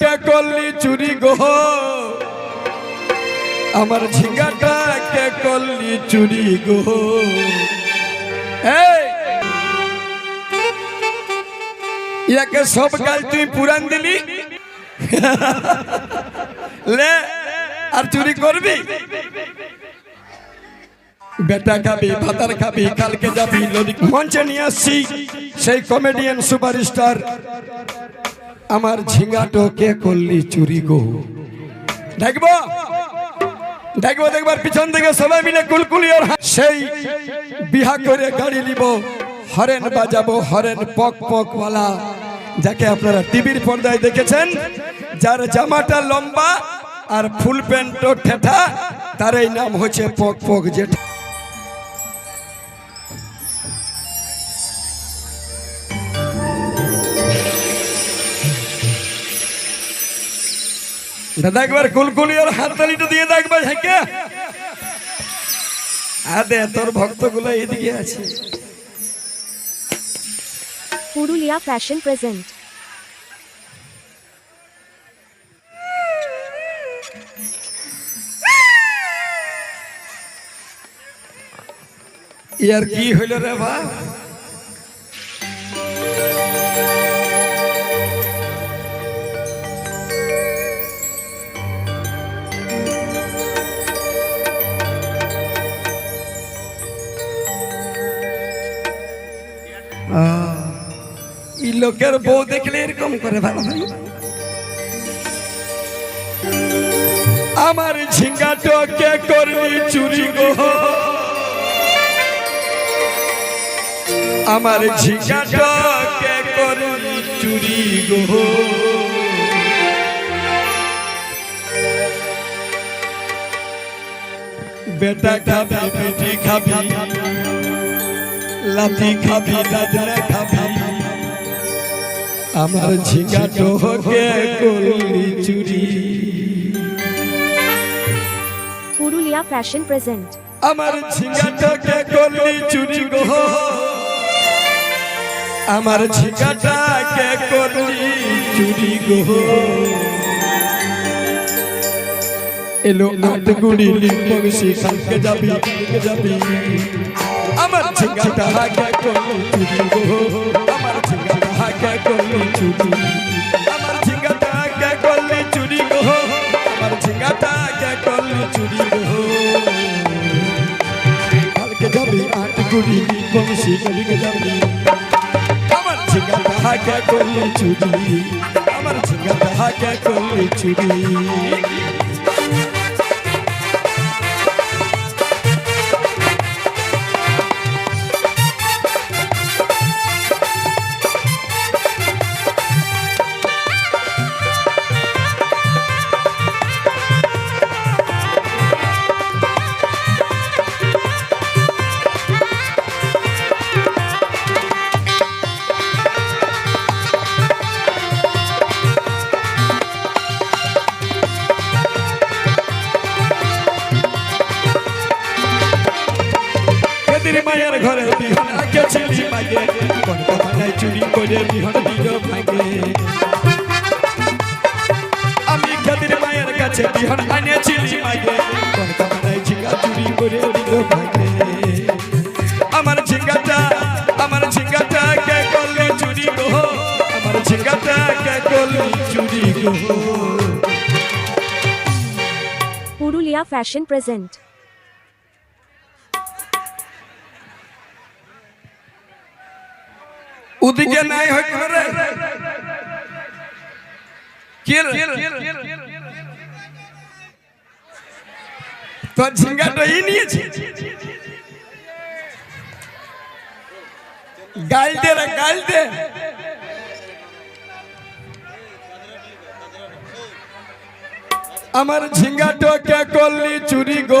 কে করলি চুরি গো। আমার ঝিঙ্গাটা কে করলি চুরি গো। ইয়াকে সব কাজ তুই পুরান দিলি? লে, আর চুরি করবি? বেটা খাবি, ভাতার খাবি, কালকে যাবি মঞ্চে নিয়ে আসছি সেই কমেডিয়ান সুপারস্টার আমার ঝিঙ্গাটো কে করলি চুরি গো। দেখব? দেখব দেখবার পিছন থেকে সবাই মিলে কুলকুলি আর সেই বিহা করে গাড়ি নিব, হরেন বাজাবো, হরেন পক পক ওয়ালা যাকে আপনারা টিভির পর্দায় দেখেছেন, যার জামাটা লম্বা আর ফুল প্যান্টও ঠেঠা তার এই নাম হচ্ছে পক পক জেঠা। দাদা একবার কুলকুলি আর হাততালিটা দিয়ে দেখবে হেঁকে আদে তোর ভক্তগুলো এদিকে আছে। Purulia fashion present. ইয়ার কি হইল রে ভা লোকের বউ দেখলে এরকম করে ভালো ভাই আমার ঝিঙ্গাটো কে করলি চুরি গো। আমার ঝিঙ্গাটা কে করলি চুরি গো। বেটা খাবি, বেটি খাবি লাথি খাবি দাদরা খাবি। আমার ঝিঙ্গাটো কে করলি চুরি। Purulia fashion present. আমার ঝিঙ্গাটা কে করলি চুরি গো। আমার ঝিঙ্গাটা কে করলি চুরি গো। এলো আট গুড়ি লিঙ্গি কালকে যাবি যাবি। আমার ঝিঙ্গাটা কে করলি চুরি গো। আমার ঝিঙ্গাটা কে করলি চুরি। আমার ঝিঙ্গাটা কে করলি চুরি গো। আমার ঝিঙ্গাটা কে করলি চুরি গো। কালকে যাবি আট গুড়ি বংশী কালকে যাবি। আমার ঝিঙ্গাটা হাকে করলি চুরি। চুরি। করে বিহন দিল ভাগে আমি কেদির মায়ের কাছে বিহন আনেছিলি মাগে কোন কথায় ঝিঙ্গা চুরি করে দিল ভাগে আমার ঝিঙ্গাটা আমার ঝিঙ্গাটা কে করলি চুরি গো? আমার ঝিঙ্গাটা কে করলি চুরি গো? Purulia fashion present. ওদিকে নাই হয় কেন রে কে রে? তোর ঝিঙ্গাটা ই নিয়েছি? গাল দে রে, গাল দে। আমার ঝিঙ্গাটা কে করলি চুরি গো?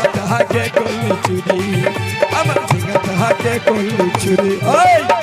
ঝিঙ্গা তাহাকে করলি চুরি আমার ঝিঙ্গা তাহাকে করলি চুরি ওই!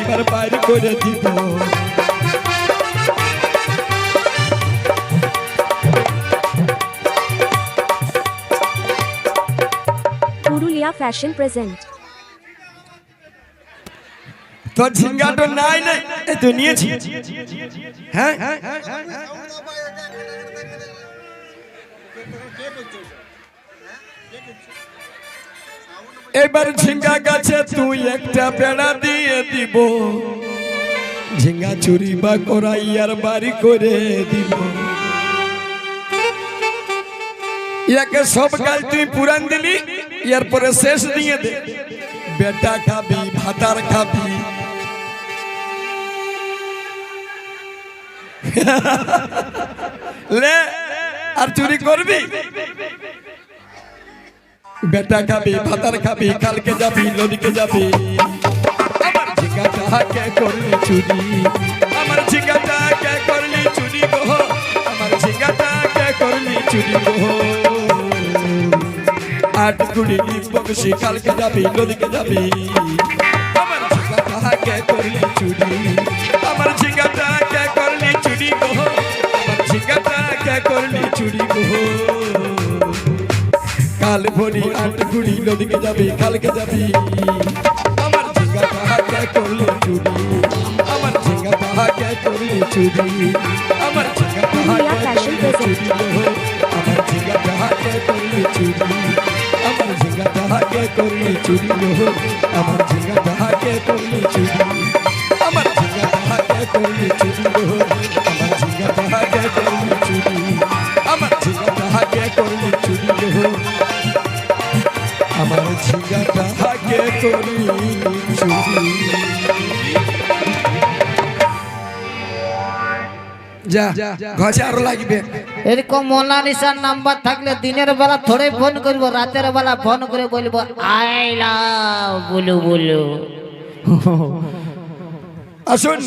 এবার বাইর করে দিব পুরুলিয়া ফ্যাশন প্রেজেন্ট। তো ঝিঙ্গা তো নাই নাই তো নিয়েছি হ্যাঁ? এবার ঝিঙ্গা গাছে তুই একটা বেড়া দিয়ে দিব। ঝিঙ্গা চুরি বা করাইয়ার বাড়ি করে দিব। ইয়াকে সব কাজ তুই পুরান দিলি ইয়ার পরে শেষ দিয়ে দে। বেটা খাবি, ভাতার খাবি। লে, আর চুরি করবি? বেটা খাবি, ভাতার খাবি, কালকে যাবি নদীকে যাবি। আমার ঝিঙ্গাটাকে করলি চুরি? আমার ঝিঙ্গাটাকে করলি চুরি গো? আমার ঝিঙ্গাটাকে করলি চুরি গো? আট কুড়ি বংশী কালকে যাবি নদীকে যাবি। আমার ঝিঙ্গাটাকে করলি চুরি? ভরি আট কুড়ি নদীকে যাবি কালকে যাবি। আমার ঝিঙ্গা তাহাকে করলি চুরি। আমার ঝিঙ্গা তাহাকে করলি চুরি। আমার ঝিঙ্গা তাহাকে করলি চুরি। আমার ঝিঙ্গা তাহাকে করলি চুরি। আমার ঝিঙ্গা তাহাকে করলি চুরি আমার ঝিঙ্গা তাহাকে করলি চুরি। আমার ঝিঙ্গা তাহাকে করলি চুরি আমার ঝিঙ্গা তাহাকে করলি চুরি। আমার ঝিঙ্গা তাহাকে করলি চুরি আমার ঝিঙ্গাটা হাকে করি চুরি। যা ঘষে আরও লাগবে। এরকম মোনালিসার নাম্বার থাকলে দিনের বেলা থোড়ে ফোন করব রাতের বেলা ফোন করে বলব আই লাভ বলু বলু। আসুন।